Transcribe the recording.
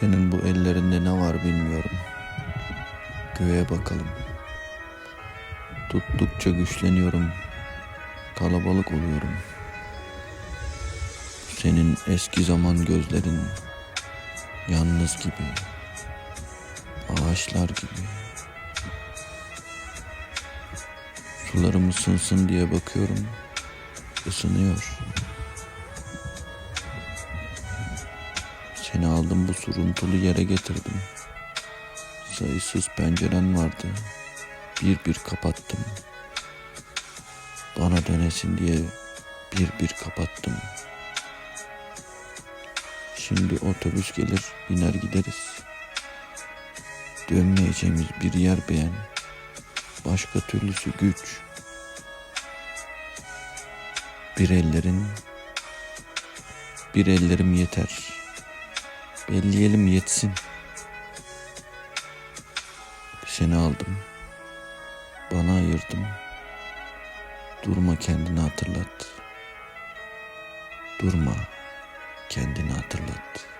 Senin bu ellerinde ne var bilmiyorum. Göğe bakalım. Tuttukça güçleniyorum. Kalabalık oluyorum. Senin eski zaman gözlerin yalnız gibi. Ağaçlar gibi. Sularım ısınsın diye bakıyorum. Isınıyor. Seni aldım bu suruntulu yere getirdim. Sayısız penceren vardı. Bir bir kapattım. Bana dönesin diye bir bir kapattım. Şimdi otobüs gelir biner gideriz. Dönmeyeceğimiz bir yer beğen. Başka türlüsü güç. Bir ellerin, bir ellerim yeter. Belleyelim yetsin. Seni aldım. Bana ayırdım. Durma kendini hatırlat. Durma kendini hatırlat.